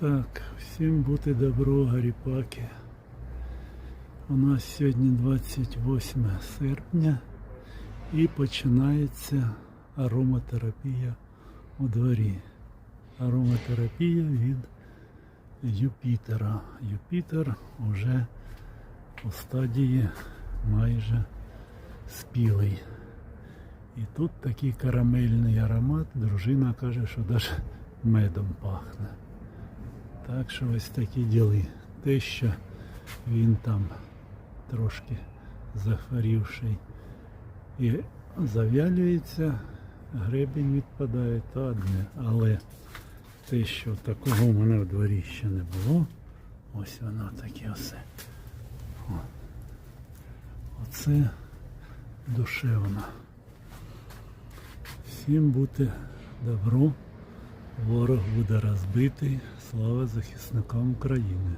Так, всім бути добро, гаріпаки. У нас сьогодні 28 серпня і починається ароматерапія у дворі. Ароматерапія від Юпітера. Юпітер вже у стадії майже спілий. І тут такий карамельний аромат. Дружина каже, що навіть медом пахне. Так що ось такі діли. Те, що він там трошки захворівший і зав'ялюється, гребінь відпадає, то одне. Але те, що такого в мене в дворі ще не було, ось воно таке все. Оце душевно. Всім бути добро. Ворог буде розбитий. Слава захисникам України.